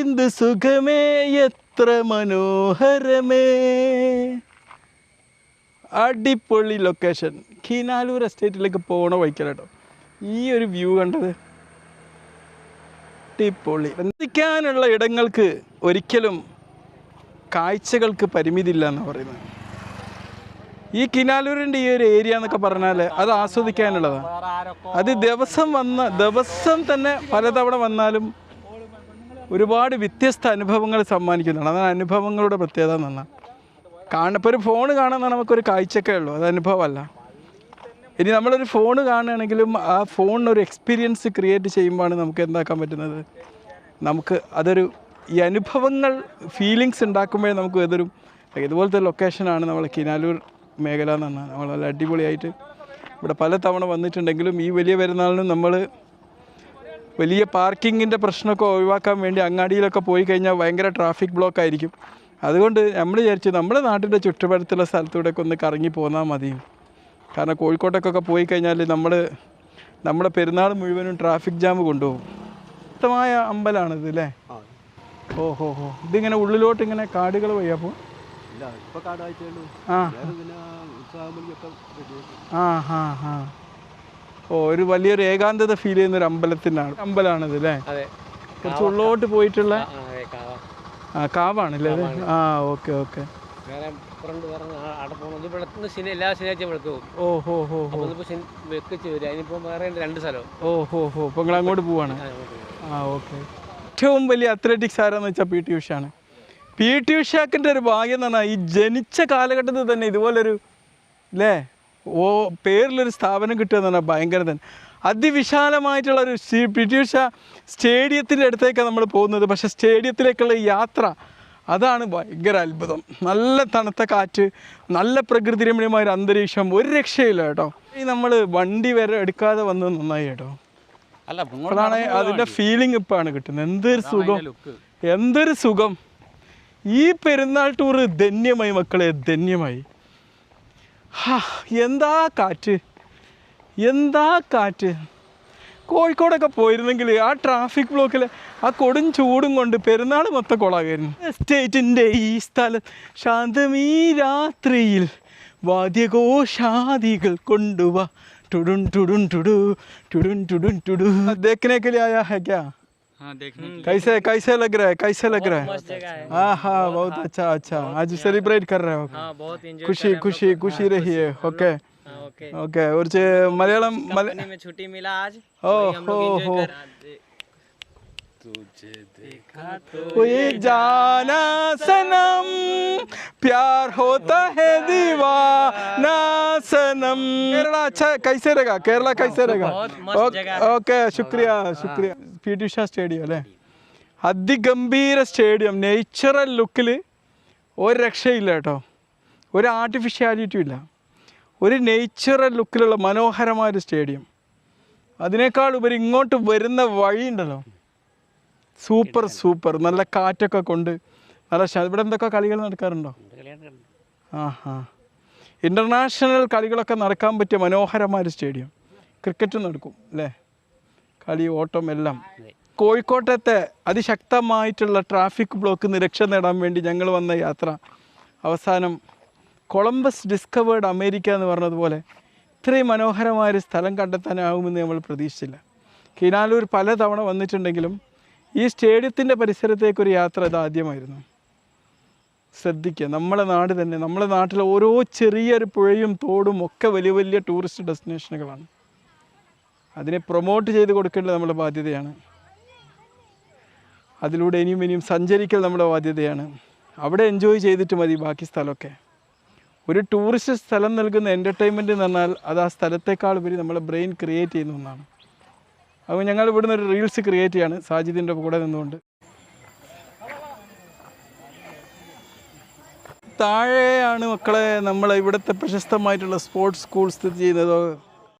എന്ത് സുഖമേ എത്ര മനോഹരമേ. അടിപൊളി ലൊക്കേഷൻ. കിനാലൂർ എസ്റ്റേറ്റിലേക്ക് പോണ വഴിക്കലാട്ടോ. ഈ ഒരു വ്യൂ കണ്ടത് അടിപൊളി. ബന്ധിക്കാനുള്ള ഇടങ്ങൾക്ക് ഒരിക്കലും കാഴ്ചകൾക്ക് പരിമിതിയില്ല എന്ന് പറയുന്നത്. ഈ കിനാലൂരിന്റെ ഈ ഒരു ഏരിയ എന്നൊക്കെ പറഞ്ഞാൽ അത് ആസ്വദിക്കാനുള്ളതാണ് അത് ദിവസം വന്ന ദിവസം തന്നെ പലതവണ വന്നാലും ഒരുപാട് വ്യത്യസ്ത അനുഭവങ്ങൾ സമ്മാനിക്കുന്നുണ്ട് അതാണ് അനുഭവങ്ങളുടെ പ്രത്യേകത എന്നാണ് പറഞ്ഞാൽ. കാണപ്പോൾ ഒരു ഫോൺ കാണുന്ന നമുക്കൊരു കാഴ്ചക്കേ ഉള്ളൂ. അത് അനുഭവമല്ല. ഇനി നമ്മളൊരു ഫോൺ കാണുകയാണെങ്കിലും ആ ഫോണിനൊരു എക്സ്പീരിയൻസ് ക്രിയേറ്റ് ചെയ്യുമ്പോഴാണ് നമുക്ക് എന്താക്കാൻ പറ്റുന്നത്? നമുക്ക് അതൊരു ഈ അനുഭവങ്ങൾ ഫീലിങ്സ് ഉണ്ടാക്കുമ്പോഴേ നമുക്ക് ഏതൊരു ഇതുപോലത്തെ ലൊക്കേഷനാണ് നമ്മൾ കിനാലൂർ മേഖല എന്നാണ് നമ്മൾ നല്ല അടിപൊളിയായിട്ട് ഇവിടെ പല തവണ വന്നിട്ടുണ്ടെങ്കിലും ഈ വലിയ പെരുന്നാളിനും നമ്മൾ വലിയ പാർക്കിങ്ങിന്റെ പ്രശ്നമൊക്കെ ഒഴിവാക്കാൻ വേണ്ടി അങ്ങാടിയിലൊക്കെ പോയി കഴിഞ്ഞാൽ ഭയങ്കര ട്രാഫിക് ബ്ലോക്ക് ആയിരിക്കും. അതുകൊണ്ട് നമ്മൾ വിചാരിച്ചു നമ്മുടെ നാട്ടിന്റെ ചുറ്റുപാടത്തുള്ള സ്ഥലത്തൂടെയൊക്കെ ഒന്ന് കറങ്ങി പോന്നാൽ മതി. കാരണം കോഴിക്കോട്ടേക്കൊക്കെ പോയി കഴിഞ്ഞാൽ നമ്മൾ നമ്മുടെ പെരുന്നാൾ മുഴുവനും ട്രാഫിക് ജാം കൊണ്ടുപോകും. വ്യക്തമായ അമ്പലമാണിത് അല്ലേ? ഓഹോ ഹോ ഇതിങ്ങനെ ഉള്ളിലോട്ട് ഇങ്ങനെ കാടുകൾ വയ്യാ അപ്പോൾ ആ. ആ ഹാ ഹാ. ഒരു വലിയൊരു ഏകാന്തത ഫീൽ ചെയ്യുന്ന ഒരു അമ്പലത്തിനാണ് അമ്പലമാണിത് അല്ലേ? കുറച്ച് ഉള്ളോട്ട് പോയിട്ടുള്ള ആ, കാവാണ് കാവ. ആ ഓക്കെ ഓക്കെ. എല്ലാ ശനിയാഴ്ച വെളുക്ക് പോകും. ഓ ഹോ ഹോ ഹോ. അപ്പോൾ ഇപ്പോൾ വെക്കിച്ച് വരും. അതിനിപ്പോൾ വേറെ രണ്ട് ഓഹോ ഹോ നിങ്ങൾ അങ്ങോട്ട് പോവാണ്. ആ ഓക്കെ. ഏറ്റവും വലിയ അത്ലറ്റിക്സ് ആരാന്ന് വെച്ചാൽ പി ടി ഉഷയാണ് പി ടി ഉഷാക്കിന്റെ ഒരു ഭാഗ്യം എന്ന് പറഞ്ഞാൽ ഈ ജനിച്ച കാലഘട്ടത്തിൽ തന്നെ ഇതുപോലൊരു അല്ലേ ഓ പേരിലൊരു സ്ഥാപനം കിട്ടുക എന്ന് പറഞ്ഞാൽ ഭയങ്കര തന്നെ അതിവിശാലമായിട്ടുള്ള ഒരു സി- പി ഉഷ സ്റ്റേഡിയത്തിന്റെ അടുത്തേക്കാണ് നമ്മൾ പോകുന്നത്. പക്ഷേ സ്റ്റേഡിയത്തിലേക്കുള്ള യാത്ര അതാണ് ഭയങ്കര അത്ഭുതം. നല്ല തണുത്ത കാറ്റ് നല്ല പ്രകൃതി രമണീയമായ ഒരു അന്തരീക്ഷം ഒരു രക്ഷയില്ല കേട്ടോ. ഈ നമ്മൾ വണ്ടി വരെ എടുക്കാതെ വന്നത് നന്നായി കേട്ടോ. അപ്പോഴാണ് അതിന്റെ ഫീലിംഗ് ഇപ്പാണ് കിട്ടുന്നത്. എന്തൊരു സുഖം. എന്തൊരു സുഖം. ഈ പെരുന്നാൾ ടൂർ ധന്യമായി മക്കളെ ധന്യമായി. എന്താ കാറ്റ്? എന്താ കാറ്റ്? കോഴിക്കോടൊക്കെ പോയിരുന്നെങ്കിൽ ആ ട്രാഫിക് ബ്ലോക്കിൽ ആ കൊടും ചൂടും കൊണ്ട് പെരുന്നാൾ മൊത്തം കൊളാകായിരുന്നു എസ്റ്റേറ്റിന്റെ ഈ സ്ഥലം ശാന്തമീ രാത്രിയിൽ വാദ്യഘോഷാദികൾ കൊണ്ടുവാ. ടുടും ടുടും ടുടു ടുടും ടുടും ടുടു. ദേക്കനേക്കലായ ഹെക്കാ है हाँ देखने कैसे कैसे लग रहा है कैसे लग रहा है? हाँ। हाँ बहुत अच्छा अच्छा। आज सेलिब्रेट कर रहे हो। हाँ बहुत खुशी खुशी खुशी रही है ओके ओके ओके और जे मलयालम मल में छुट्टी मिला आज। ओ हो हो। तुझे देखा तो कोई जाना सनम। प्यार होता है दीवाना सनम केरला अच्छा है, कैसे रहेगा केरला कैसे रहेगा बहुत मस्त जगह ഓക്കെ ശുക്രിയ ശുക്രിയ പി ടി ഉഷ സ്റ്റേഡിയം അല്ലേ അതിഗംഭീര സ്റ്റേഡിയം നേച്ചുറൽ ലുക്കിൽ ഒരു രക്ഷയില്ല കേട്ടോ ഒരു ആർട്ടിഫിഷ്യാലിറ്റിയും ഇല്ല ഒരു നേച്ചുറൽ ലുക്കിലുള്ള മനോഹരമായ ഒരു സ്റ്റേഡിയം അതിനേക്കാൾ ഉപരി ഇങ്ങോട്ട് വരുന്ന വഴിയുണ്ടല്ലോ സൂപ്പർ സൂപ്പർ നല്ല കാറ്റൊക്കെ കൊണ്ട് നല്ല ശ- ഇവിടെ എന്തൊക്കെ കളികൾ നടക്കാറുണ്ടോ? ആ ആ ഇന്റർനാഷണൽ കളികളൊക്കെ നടക്കാൻ പറ്റിയ മനോഹരമായ സ്റ്റേഡിയം. ക്രിക്കറ്റും നടക്കും അല്ലേ? കളി ഓട്ടം എല്ലാം. കോഴിക്കോട്ടത്തെ അതിശക്തമായിട്ടുള്ള ട്രാഫിക് ബ്ലോക്ക് നിരക്ഷ നേടാൻ വേണ്ടി ഞങ്ങൾ വന്ന യാത്ര. അവസാനം കൊളംബസ് ഡിസ്കവേർഡ് അമേരിക്ക എന്ന് പറഞ്ഞതുപോലെ ഇത്രയും മനോഹരമായൊരു സ്ഥലം കണ്ടെത്താനാകുമെന്ന് നമ്മൾ പ്രതീക്ഷിച്ചില്ല. കിനാലൂർ പലതവണ വന്നിട്ടുണ്ടെങ്കിലും ഈ സ്റ്റേഡിയത്തിന്റെ പരിസരത്തേക്കൊരു യാത്ര ഇത് ആദ്യമായിരുന്നു. ശ്രദ്ധിക്കുക. നമ്മളെ നാട് തന്നെ നമ്മളെ നാട്ടിലെ ഓരോ ചെറിയൊരു പുഴയും തോടും ഒക്കെ വലിയ വലിയ ടൂറിസ്റ്റ് ഡെസ്റ്റിനേഷനുകളാണ് അതിനെ പ്രൊമോട്ട് ചെയ്ത് കൊടുക്കേണ്ടത് നമ്മുടെ ബാധ്യതയാണ്. അതിലൂടെ ഇനിയും ഇനിയും സഞ്ചരിക്കൽ നമ്മുടെ ബാധ്യതയാണ്. അവിടെ എൻജോയ് ചെയ്തിട്ട് മതി ബാക്കി സ്ഥലമൊക്കെ. ഒരു ടൂറിസ്റ്റ് സ്ഥലം നൽകുന്ന എന്റർടൈൻമെന്റ് എന്ന് പറഞ്ഞാൽ അത് ആ സ്ഥലത്തേക്കാൾ ഉപരി നമ്മളെ ബ്രെയിൻ ക്രിയേറ്റ് ചെയ്യുന്ന ഒന്നാണ്. അപ്പോൾ ഞങ്ങൾ ഇവിടുന്ന് ഒരു റീൽസ് ക്രിയേറ്റ് ചെയ്യാണ് സാജിദിന്റെ കൂടെ നിന്നുകൊണ്ട്. താഴെയാണ് മക്കളെ നമ്മളെ ഇവിടുത്തെ പ്രശസ്തമായിട്ടുള്ള സ്പോർട്സ് സ്കൂൾ സ്ഥിതി ചെയ്യുന്നത്.